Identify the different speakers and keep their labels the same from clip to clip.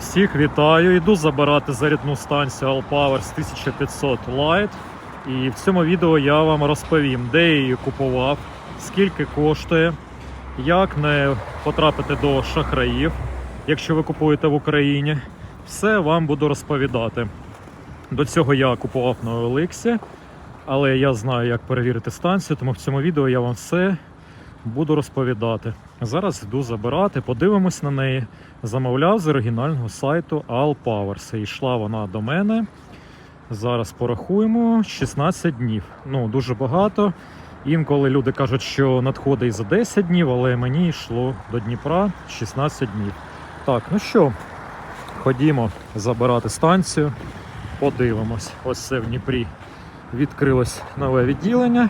Speaker 1: Всіх вітаю. Йду забирати зарядну станцію All Powers 1500 Lite. І в цьому відео я вам розповім, де я її купував, скільки коштує, як не потрапити до шахраїв, якщо ви купуєте в Україні. Все вам буду розповідати. До цього я купував на OLX, але я знаю, як перевірити станцію, тому в цьому відео я вам все буду розповідати. Зараз йду забирати, подивимось на неї. Замовляв з оригінального сайту All Powers. І йшла вона до мене. Зараз порахуємо 16 днів. Ну, дуже багато. Інколи люди кажуть, що надходить за 10 днів, але мені йшло до Дніпра 16 днів. Так, ну що, ходімо забирати станцію. Подивимось. Ось це в Дніпрі відкрилось нове відділення,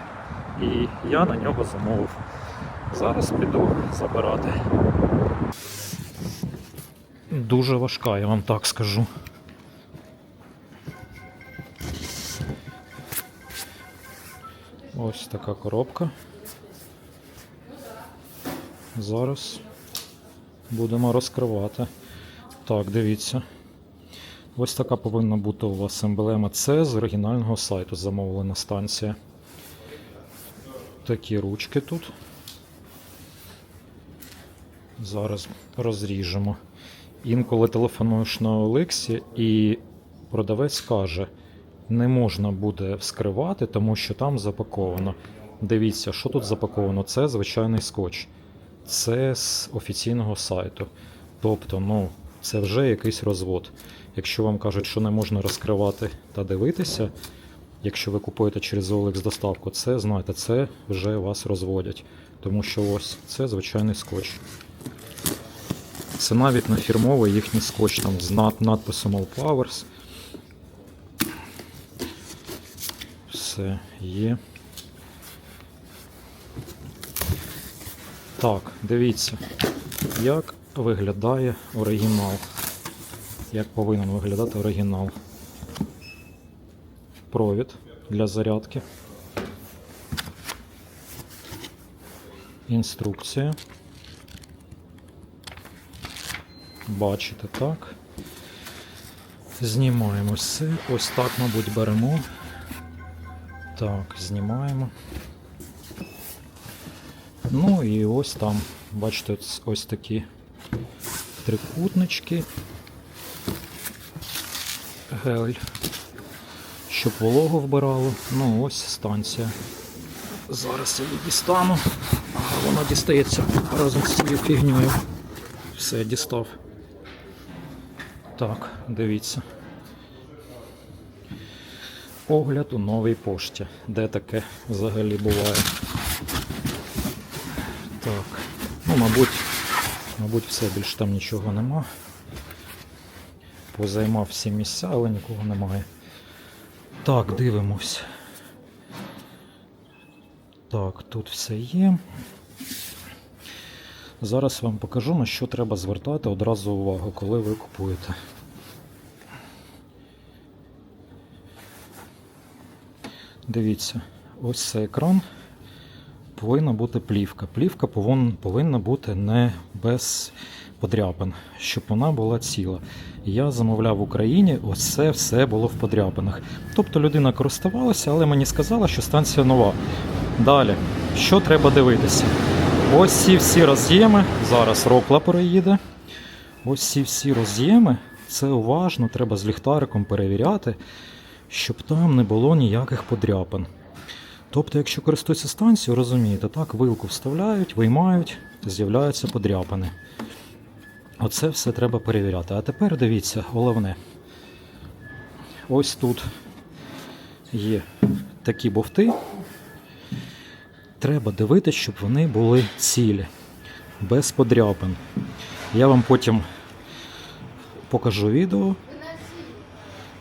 Speaker 1: і я на нього замовив. Зараз піду забирати. Дуже важка, я вам так скажу. Ось така коробка. Зараз будемо розкривати. Так, дивіться. Ось така повинна бути у вас емблема. Це з оригінального сайту замовлена станція. Такі ручки тут. Зараз розріжемо. Інколи телефонуєш на Олексі і продавець каже, не можна буде вскривати, тому що там запаковано. Дивіться, що тут запаковано. Це звичайний скотч. Це з офіційного сайту. Тобто, ну, це вже якийсь розвод. Якщо вам кажуть, що не можна розкривати та дивитися, якщо ви купуєте через OLX доставку, це знаєте, це вже вас розводять. Тому що ось це звичайний скотч. Це навіть не фірмовий їхній скотч там з над- надписом All Powers. Все є. Так, дивіться, як виглядає оригінал. Як повинен виглядати оригінал. Провід для зарядки. Інструкція. Бачите, так. Знімаємо все. Ось так, мабуть, беремо. Так, знімаємо. Ну і ось там, бачите, ось- такі трикутнички. Гель. Щоб вологу вбирало. Ну, ось станція. Зараз я її дістану. А вона дістається разом з цією фігньою. Все, дістав. Так, дивіться. Огляд у новій пошті. Де таке взагалі буває? Так. Ну, мабуть, мабуть, все більш там нічого нема. Позаймав всі місця, але нікого немає. Так, дивимось. Так, тут все є. Зараз вам покажу, на що треба звертати одразу увагу, коли ви купуєте. Дивіться, ось цей екран повинна бути плівка. Плівка повинна бути не без подряпин, щоб вона була ціла. Я замовляв в Україні, ось це все було в подряпинах. Тобто людина користувалася, але мені сказала, що станція нова. Далі, що треба дивитися? Ось ці всі роз'єми. Зараз рокла переїде. Ось ці всі роз'єми. Це уважно, треба з ліхтариком перевіряти, щоб там не було ніяких подряпин. Тобто, якщо користуються станцією, розумієте, так, вилку вставляють, виймають, з'являються подряпини. Оце все треба перевіряти. А тепер дивіться, головне. Ось тут є такі бовти. Треба дивитися, щоб вони були цілі, без подряпин. Я вам потім покажу відео,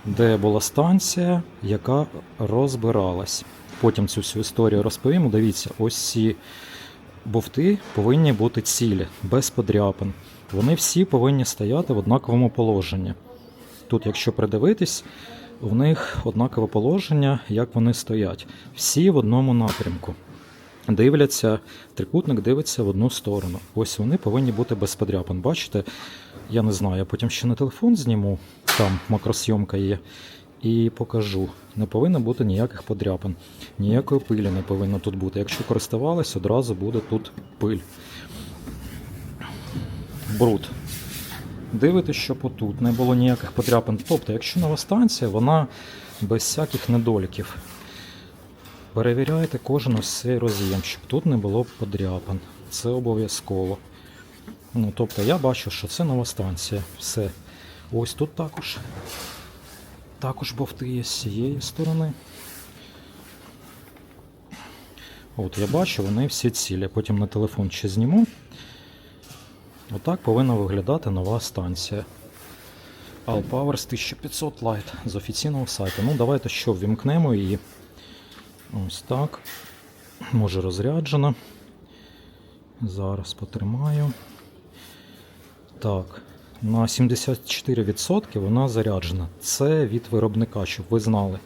Speaker 1: де була станція, яка розбиралась. Потім цю всю історію розповім. Дивіться, ось ці бовти повинні бути цілі, без подряпин. Вони всі повинні стояти в однаковому положенні. Тут, якщо придивитись, в них однакове положення, як вони стоять. Всі в одному напрямку. Дивляться, трикутник дивиться в одну сторону. Ось вони повинні бути без подряпин. Бачите,
Speaker 2: Я не знаю, я потім ще на телефон зніму, там макросйомка є, і покажу. Не повинно бути ніяких подряпин, ніякої пилі не повинно тут бути. Якщо користувались, одразу буде тут пиль. Бруд. Дивитесь, щоб отут не було ніяких подряпин. Тобто, якщо нова станція, вона без всяких недоліків. Перевіряйте кожен ось цей роз'єм, щоб тут не було подряпин. Це обов'язково. Ну, тобто я бачу, що це нова станція. Все. Ось тут також. Також бовти є з цієї сторони. От я бачу, вони всі цілі. Потім на телефон ще зніму. Отак повинна виглядати нова станція. All Powers 1500 Lite з офіційного сайту. Ну, давайте що, ввімкнемо її. Ось так. Може розряджена. Зараз потримаю. Так, на 74% вона заряджена. Це від виробника, щоб ви знали.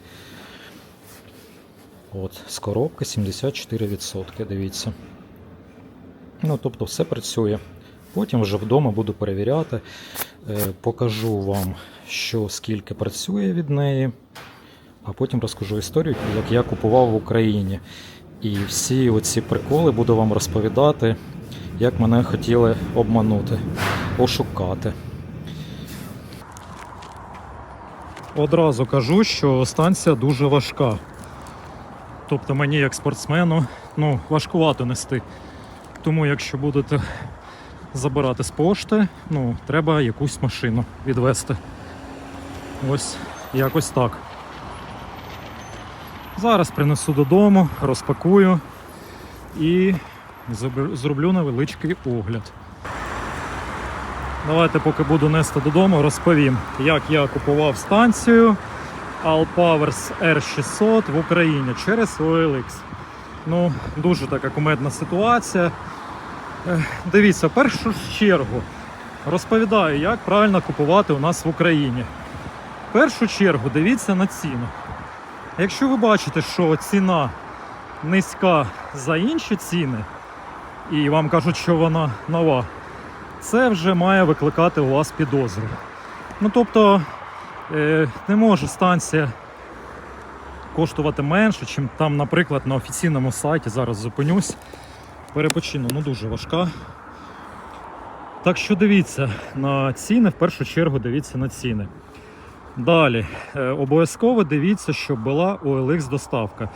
Speaker 2: От, з коробки 74%, дивіться. Ну, тобто все працює. Потім вже вдома буду перевіряти. Е, покажу вам, що скільки працює від неї. А потім розкажу історію, як я купував в Україні. І всі оці приколи буду вам розповідати, як мене хотіли обманути, ошукати.
Speaker 1: Одразу кажу, що станція дуже важка. Тобто мені, як спортсмену, ну, важкувато нести. Тому якщо будете забирати з пошти, ну, треба якусь машину відвести. Ось якось так. Зараз принесу додому, розпакую і зроблю невеличкий огляд. Давайте, поки буду нести додому, розповім, як я купував станцію All Powers R600 в Україні через OLX. Ну, дуже така кумедна ситуація. Дивіться, в першу чергу розповідаю, як правильно купувати у нас в Україні. В першу чергу дивіться на ціну. Якщо ви бачите, що ціна низька за інші ціни, і вам кажуть, що вона нова, це вже має викликати у вас підозру. Ну тобто е, не може станція коштувати менше, чим там, наприклад, на офіційному сайті. Зараз зупинюсь. Перепочину, ну дуже важка. Так що дивіться на ціни, в першу чергу дивіться на ціни. Далі, е, обов'язково дивіться, щоб була OLX доставка.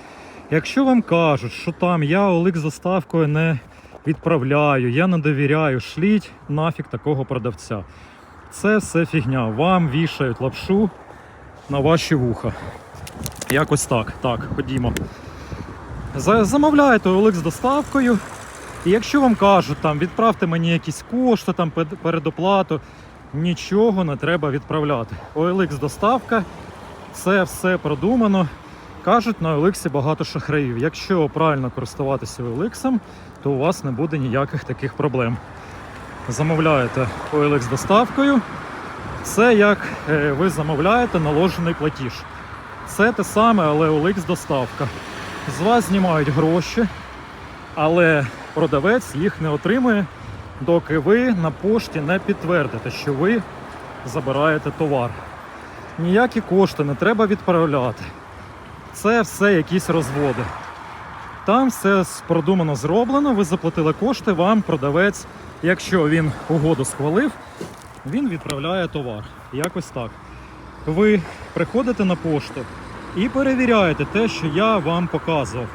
Speaker 1: Якщо вам кажуть, що там я OLX доставкою не відправляю, я не довіряю, шліть нафіг такого продавця. Це все фігня. Вам вішають лапшу на ваші вуха. Якось так. Так, ходімо. За- Замовляєте OLX доставкою. І якщо вам кажуть, там відправте мені якісь кошти, там передоплату, нічого не треба відправляти. OLX доставка, це все продумано. Кажуть, на OLX багато шахраїв. Якщо правильно користуватися OLX, то у вас не буде ніяких таких проблем. Замовляєте OLX доставкою. Це як е, ви замовляєте наложений платіж. Це те саме, але OLX доставка. З вас знімають гроші, але продавець їх не отримує, доки ви на пошті не підтвердите, що ви забираєте товар. Ніякі кошти не треба відправляти. Це все якісь розводи. Там все продумано зроблено, ви заплатили кошти, вам продавець, якщо він угоду схвалив, він відправляє товар. Якось так. Ви приходите на пошту і перевіряєте те, що я вам показував.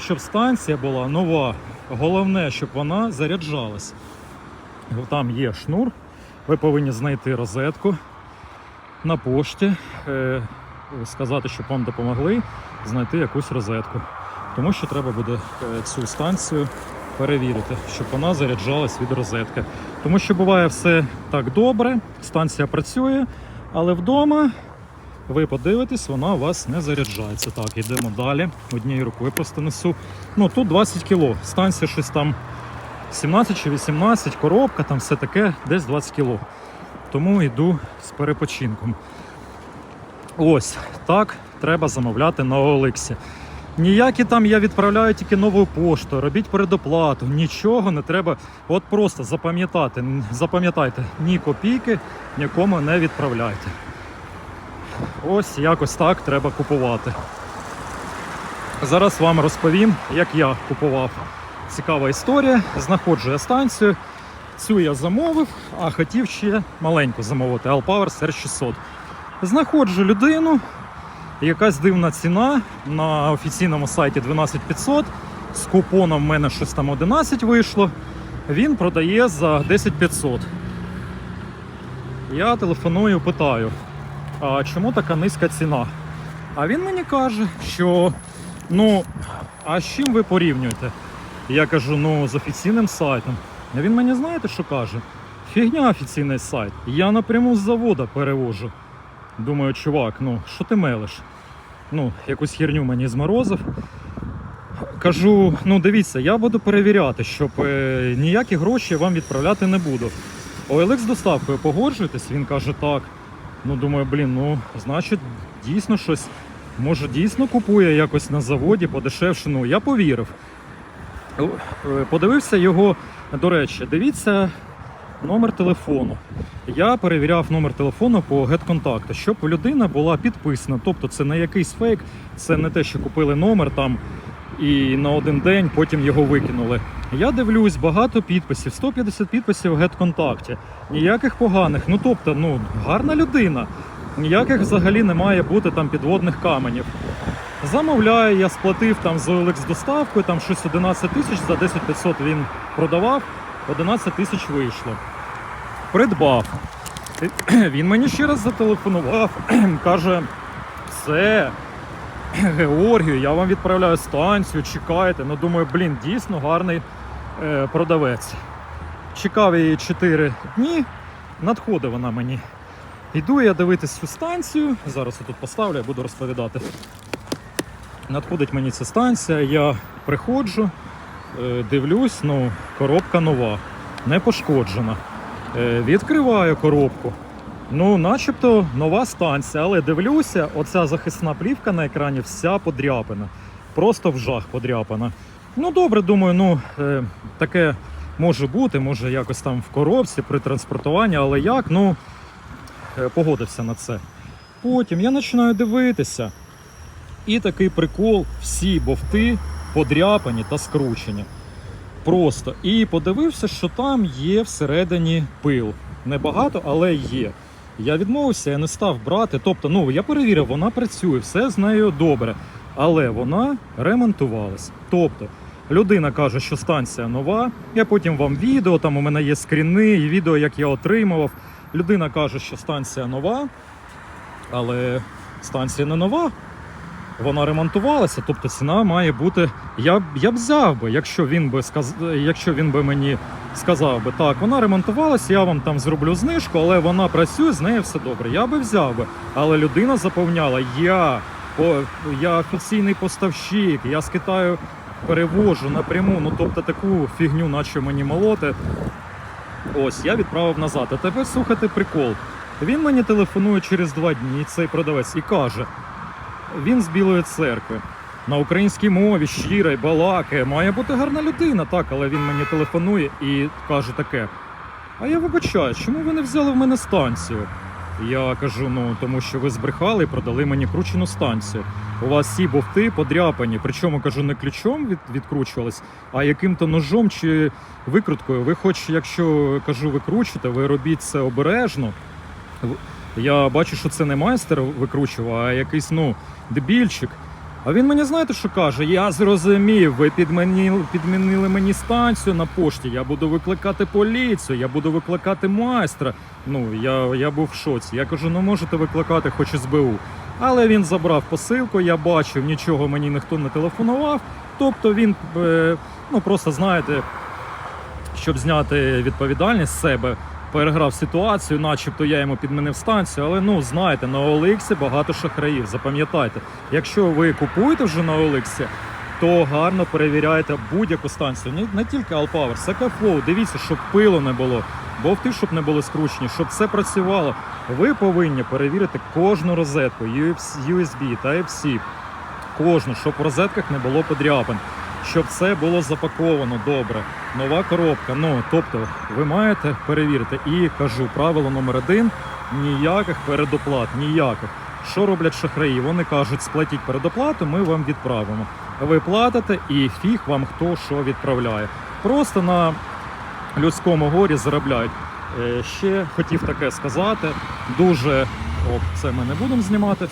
Speaker 1: Щоб станція була нова. Головне, щоб вона заряджалась. Там є шнур, ви повинні знайти розетку на пошті, е, сказати, щоб вам допомогли знайти якусь розетку. Тому що треба буде е, цю станцію перевірити, щоб вона заряджалась від розетки. Тому що буває все так добре, станція працює, але вдома ви подивитесь, вона у вас не заряджається. Так, йдемо далі. Однією рукою просто несу. Ну тут 20 кіло. Станція щось там 17 чи 18, коробка, там все таке, десь 20 кіло. Тому йду з перепочинком. Ось так треба замовляти на OLX. Ніякі там я відправляю тільки новою поштою, робіть передоплату, нічого не треба. От просто запам'ятати, запам'ятайте, ні копійки нікому не відправляйте. Ось якось так треба купувати. Зараз вам розповім, як я купував. Цікава історія. Знаходжу я станцію. Цю я замовив, а хотів ще маленьку замовити Alpower R600. Знаходжу людину, якась дивна ціна на офіційному сайті 12500. З купоном в мене щось там 11 вийшло. Він продає за 10500. Я телефоную, питаю, а чому така низька ціна? А він мені каже, що ну, а з чим ви порівнюєте? Я кажу, ну з офіційним сайтом. А він мені знаєте, що каже? Фігня офіційний сайт. Я напряму з завода перевожу. Думаю, чувак, ну що ти мелиш? Ну, якусь херню мені зморозив. Кажу, ну дивіться, я буду перевіряти, щоб е, ніякі гроші вам відправляти не буду. OLX з доставкою погоджуєтесь? Він каже, так. Ну, думаю, блін, ну, значить, дійсно щось. Може, дійсно купує якось на заводі подешевше. Ну, я повірив. Е, Подивився його, до речі, дивіться номер телефону. Я перевіряв номер телефону по GetContact, щоб людина була підписана. Тобто це не якийсь фейк, це не те, що купили номер там і на один день потім його викинули. Я дивлюсь, багато підписів, 150 підписів в GetContact. Ніяких поганих. Ну тобто, ну, гарна людина. Ніяких взагалі не має бути там підводних каменів. Замовляю, я сплатив там з OLX доставкою, там щось 11 тисяч, за 10 500 він продавав, 11 тисяч вийшло. Придбав. Він мені ще раз зателефонував, каже, все, Георгію, я вам відправляю станцію, чекайте. Ну думаю, блін, дійсно гарний е, продавець. Чекав її 4 дні, надходить вона мені. Йду я дивитись цю станцію. Зараз я тут поставлю, я буду розповідати. Надходить мені ця станція, я приходжу, дивлюсь, ну, коробка нова, не пошкоджена. Е, Відкриваю коробку. Ну, начебто нова станція, але дивлюся, оця захисна плівка на екрані вся подряпана. Просто в жах подряпана. Ну, добре, думаю, ну е, таке може бути, може якось там в коробці при транспортуванні, але як? Ну, е, погодився на це. Потім я починаю дивитися. І такий прикол: всі бовти подряпані та скручені. Просто. І подивився, що там є всередині пил. Небагато, але є. Я відмовився, я не став брати. Тобто, ну я перевірив, вона працює, все з нею добре. Але вона ремонтувалась. Тобто, людина каже, що станція нова. Я потім вам відео, там у мене є скріни і відео, як я отримував. Людина каже, що станція нова, але станція не нова. Вона ремонтувалася, тобто ціна має бути. Я, я б взяв би, якщо він би сказ... якщо він би мені сказав би, так, вона ремонтувалася, я вам там зроблю знижку, але вона працює, з нею все добре. Я би взяв би. Але людина заповняла, я, я офіційний поставщик, я з Китаю перевожу напряму. Ну тобто таку фігню, наче мені молоти. Ось, я відправив назад. А тепер слухайте прикол. Він мені телефонує через два дні, цей продавець, і каже: він з Білої церкви. На українській мові щира й балакає, має бути гарна людина, так, але він мені телефонує і каже таке: А я вибачаю, чому ви не взяли в мене станцію? Я кажу, ну тому що ви збрехали і продали мені кручену станцію. У вас всі бовти подряпані. Причому кажу, не ключом від, відкручувались, а яким-то ножом чи викруткою. Ви, хоч, якщо кажу, викручуєте, ви робіть це обережно. Я бачу, що це не майстер викручував, а якийсь ну дебільчик. А він мені знаєте, що каже? Я зрозумів, ви підмінили, підмінили мені станцію на пошті. Я буду викликати поліцію, я буду викликати майстра. Ну я, я був в шоці. Я кажу, ну можете викликати хоч СБУ. Але він забрав посилку, я бачив, нічого мені ніхто не телефонував. Тобто він, е, ну просто знаєте, щоб зняти відповідальність з себе, переграв ситуацію, начебто я йому підмінив станцію. Але ну знаєте, на OLX багато шахраїв. Запам'ятайте, якщо ви купуєте вже на OLX, то гарно перевіряйте будь-яку станцію. Не, не тільки Allpower, Secaflow, дивіться, щоб пилу не було, бовти, щоб не були скручені, щоб все працювало. Ви повинні перевірити кожну розетку, USB, Type-C. кожну, щоб в розетках не було подряпин, щоб це було запаковано добре. Нова коробка. Ну тобто, ви маєте перевірити. І кажу, правило номер один: ніяких передоплат, ніяких. Що роблять шахраї? Вони кажуть, сплатіть передоплату, ми вам відправимо. Ви платите, і фіг вам хто що відправляє. Просто на людському горі заробляють. Е, Ще хотів таке сказати. Дуже о, це ми не будемо знімати.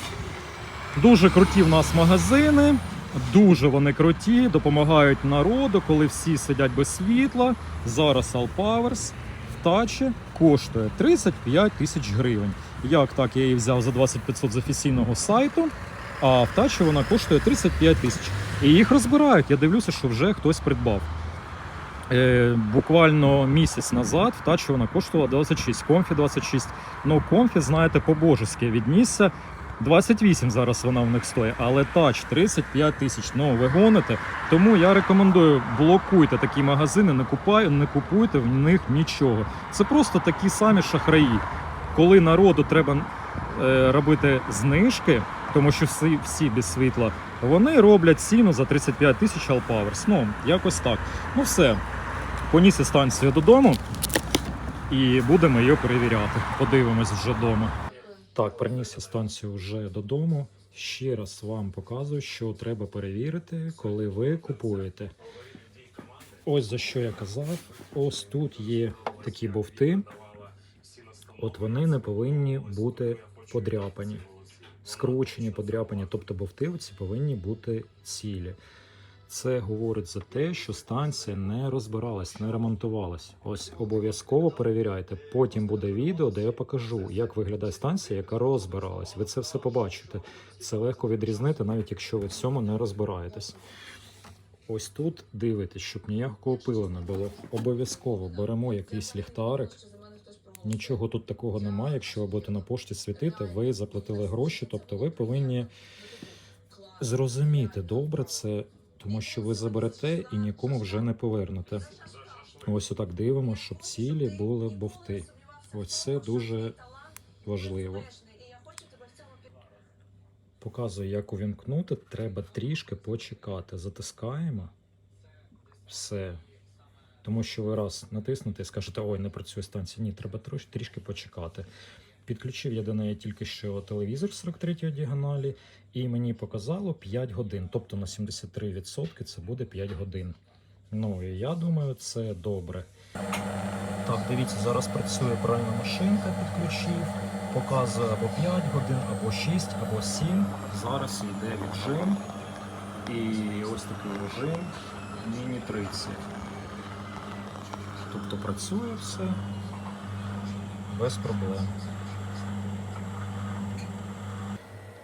Speaker 1: Дуже круті в нас магазини. Дуже вони круті, допомагають народу, коли всі сидять без світла. Зараз All Powers в тачі коштує 35 тисяч гривень. Як так, я її взяв за 2500 з офіційного сайту, а в тачі вона коштує 35 тисяч. І їх розбирають. Я дивлюся, що вже хтось придбав. Е, буквально місяць назад в тачі вона коштувала 26, комфі 26. Ну, комфі, знаєте, по-божески віднісся. 28 зараз вона в них стоїть, але тач 35 тисяч. Ну, ви гоните. Тому я рекомендую блокуйте такі магазини, не купай, не купуйте в них нічого. Це просто такі самі шахраї. Коли народу треба е, робити знижки, тому що всі, всі без світла, вони роблять ціну за 35 тисяч All Ну, якось так. Ну все, поніс станцію додому і будемо її перевіряти. Подивимось вже вдома. Так, приніс станцію вже додому. Ще раз вам показую, що треба перевірити, коли ви купуєте. Ось за що я казав. Ось тут є такі бовти. От вони не повинні бути подряпані, скручені, подряпані, тобто бовти ці повинні бути цілі. Це говорить за те, що станція не розбиралась, не ремонтувалась. Ось обов'язково перевіряйте. Потім буде відео, де я покажу, як виглядає станція, яка розбиралась. Ви це все побачите. Це легко відрізнити, навіть якщо ви в цьому не розбираєтесь. Ось тут дивитесь, щоб ніякого пилу не було. Обов'язково беремо якийсь ліхтарик. Нічого тут такого немає. Якщо ви будете на пошті світити, ви заплатили гроші, тобто ви повинні зрозуміти добре це, тому що ви заберете і нікому вже не повернете. Ось отак дивимо, щоб цілі були бовти. Ось це дуже важливо. Показую, як увімкнути. Треба трішки почекати. Затискаємо. Все. Тому що ви раз натиснете і скажете, ой, не працює станція. Ні, треба трішки почекати. Підключив я до неї тільки що телевізор 43 діагоналі, і мені показало 5 годин. Тобто на 73% це буде 5 годин. Ну і я думаю, це добре. Так, дивіться, зараз працює пральна машинка, підключив. Показує або 5 годин, або 6, або 7. Зараз йде віджим. І ось такий режим міні 30. Тобто працює все без проблем.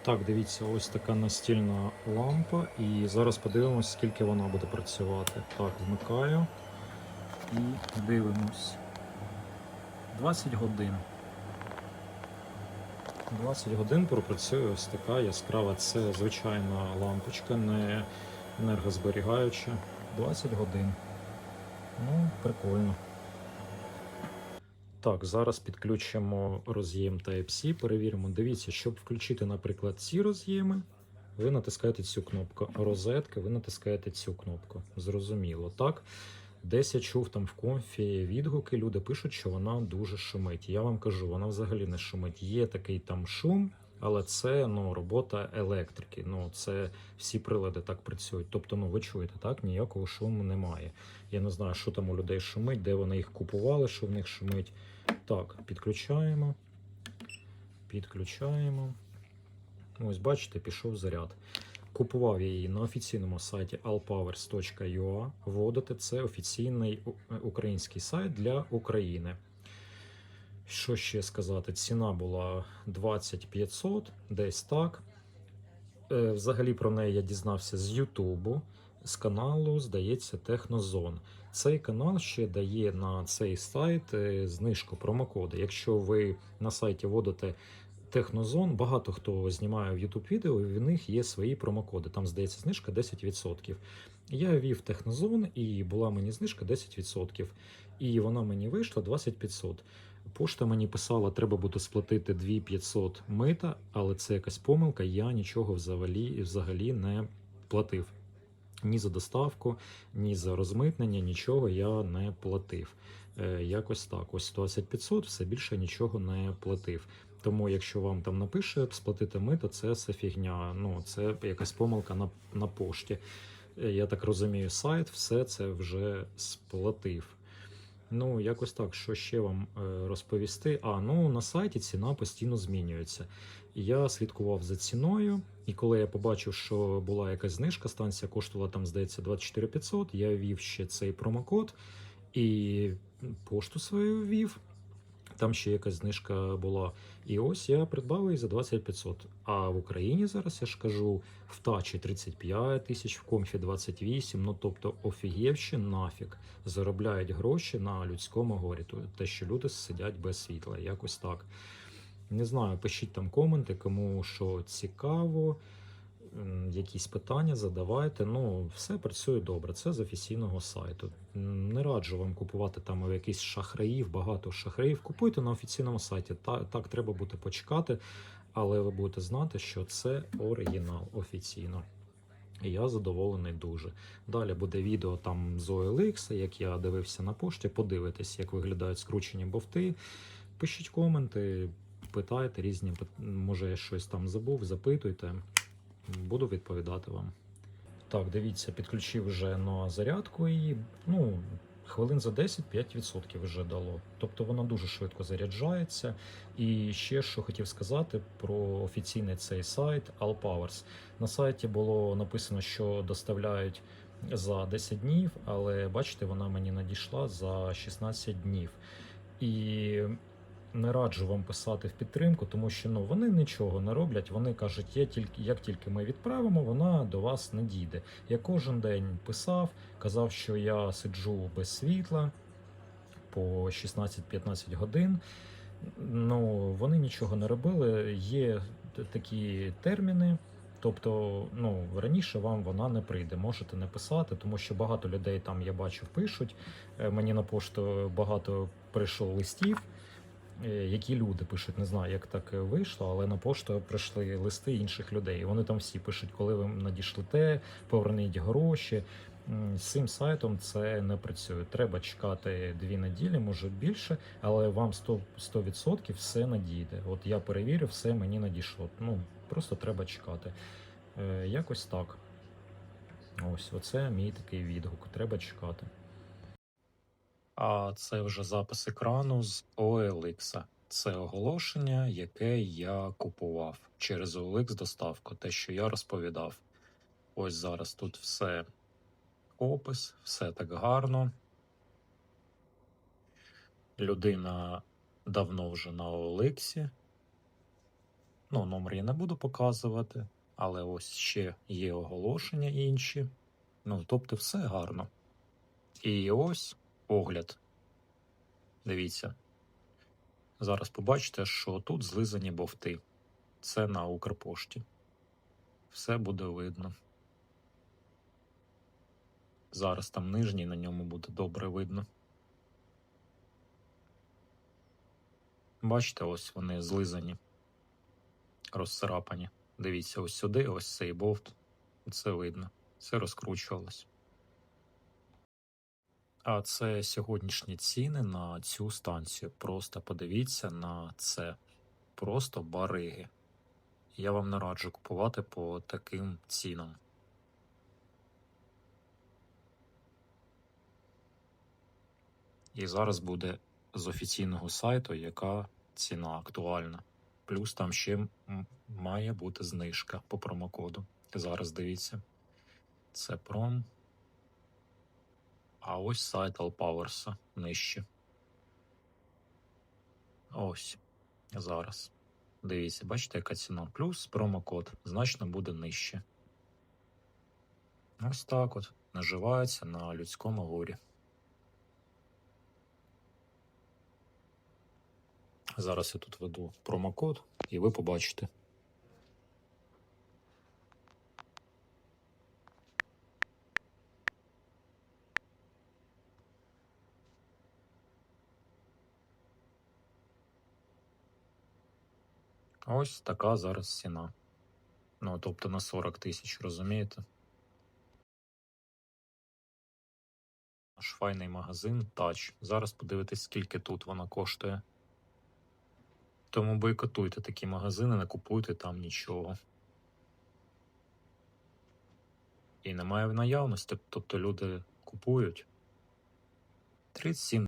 Speaker 1: Так, дивіться, ось така настільна лампа, і зараз подивимось, скільки вона буде працювати. Так, вмикаю і дивимось. 20 годин. 20 годин пропрацює ось така яскрава. Це звичайна лампочка, не енергозберігаюча. 20 годин. Ну, прикольно. Так, зараз підключимо роз'єм Type-C, перевіримо. Дивіться, щоб включити, наприклад, ці роз'єми, ви натискаєте цю кнопку. Розетки, ви натискаєте цю кнопку. Зрозуміло, так? Десь я чув там в конфі відгуки, люди пишуть, що вона дуже шумить. Я вам кажу, вона взагалі не шумить. Є такий там шум, але це ну, робота електрики. Ну, це всі прилади так працюють. Тобто, ну ви чуєте, так? Ніякого шуму немає. Я не знаю, що там у людей шумить, де вони їх купували, що в них шумить. Так, підключаємо. Підключаємо. Ось, бачите, пішов заряд. Купував я її на офіційному сайті allpowers.ua. Вводите це офіційний український сайт для України. Що ще сказати? Ціна була 2500, десь так. Е, Взагалі про неї я дізнався з Ютубу, з каналу, здається, Технозон. Цей канал ще дає на цей сайт е, знижку промокоди. Якщо ви на сайті вводите Технозон, багато хто знімає в YouTube відео, і в них є свої промокоди. Там здається знижка 10%. Я ввів Технозон і була мені знижка 10%. І вона мені вийшла 2500.
Speaker 2: Пошта мені писала, треба буде сплатити 2500 мита, але це якась помилка. Я нічого взагалі, взагалі не платив. Ні за доставку, ні за розмитнення, нічого я не платив. Е, якось так. Ось 12500, все більше нічого не платив. Тому, якщо вам там напише сплатити мито, це все фігня. Ну, це якась помилка на, на пошті. Е, Я так розумію, сайт все це вже сплатив. Ну, якось так, що ще вам е, розповісти? А, ну на сайті ціна постійно змінюється. Я слідкував за ціною, і коли я побачив, що була якась знижка, станція коштувала там, здається, 24 500, я ввів ще цей промокод і пошту свою ввів. Там ще якась знижка була. І ось я придбав її за 25 500. А в Україні зараз я ж кажу в тачі 35 тисяч, в комфі 28. Ну тобто офігівши нафіг заробляють гроші на людському горі. Те, що люди сидять без світла. Якось так. Не знаю, пишіть там коменти, кому що цікаво, якісь питання задавайте. Ну, все працює добре. Це з офіційного сайту. Не раджу вам купувати там якісь шахраїв, багато шахраїв. Купуйте на офіційному сайті. Та, так треба буде почекати, але ви будете знати, що це оригінал офіційно. І я задоволений дуже. Далі буде відео там з OLX, як я дивився на пошті. Подивитесь, як виглядають скручені бовти. Пишіть коменти, питайте різні, може я щось там забув, запитуйте. Буду відповідати вам. Так, дивіться, підключив вже на зарядку і ну, хвилин за 10 5% вже дало. Тобто вона дуже швидко заряджається. І ще що хотів сказати про офіційний цей сайт AllPowers. На сайті було написано, що доставляють за 10 днів, але бачите, вона мені надійшла за 16 днів. І не раджу вам писати в підтримку, тому що ну вони нічого не роблять. Вони кажуть, я тільки як тільки ми відправимо, вона до вас не дійде. Я кожен день писав, казав, що я сиджу без світла по 16-15 годин. Ну вони нічого не робили. Є такі терміни. Тобто, ну раніше вам вона не прийде, можете не писати, тому що багато людей там я бачив, пишуть. Е, Мені на пошту багато прийшло листів, які люди пишуть. Не знаю, як так е, вийшло, але на пошту прийшли листи інших людей. І Вони там всі пишуть, коли ви надійшли те, поверніть гроші. З цим сайтом це не працює. Треба чекати дві неділі, може більше, але вам 100%, 100% все надійде. От я перевірив, все мені надійшло. Ну просто треба чекати. Е, якось так. Ось, оце мій такий відгук. Треба чекати. А це вже запис екрану з OLX. Це оголошення, яке я купував через OLX доставку, те, що я розповідав. Ось зараз тут все опис, все так гарно. Людина давно вже на OLX. Ну, номер я не буду показувати, але ось ще є оголошення інші. Ну, тобто, все гарно. І ось огляд. Дивіться. Зараз побачите, що тут злизані бовти. Це на Укрпошті. Все буде видно. Зараз там нижній на ньому буде добре видно. Бачите, ось вони злизані, розцарапані. Дивіться, ось сюди, ось цей бовт. Це видно. Це розкручувалось. А це сьогоднішні ціни на цю станцію. Просто подивіться на це. Просто бариги. Я вам не раджу купувати по таким цінам. І зараз буде з офіційного сайту, яка ціна актуальна. Плюс там ще має бути знижка по промокоду. Зараз дивіться. Це пром. А ось сайт Allpowers нижче. Ось. Зараз. Дивіться, бачите, яка ціна. Плюс промокод значно буде нижче. Ось так от. Наживається на людському горі. Зараз я тут веду промокод, і ви побачите.
Speaker 1: Ось така зараз ціна. Ну, тобто на 40 тисяч, розумієте? Наш файний магазин Touch. Зараз подивитись, скільки тут вона коштує. Тому бойкотуйте такі магазини, не купуйте там нічого. І немає в наявності, тобто люди купують. 37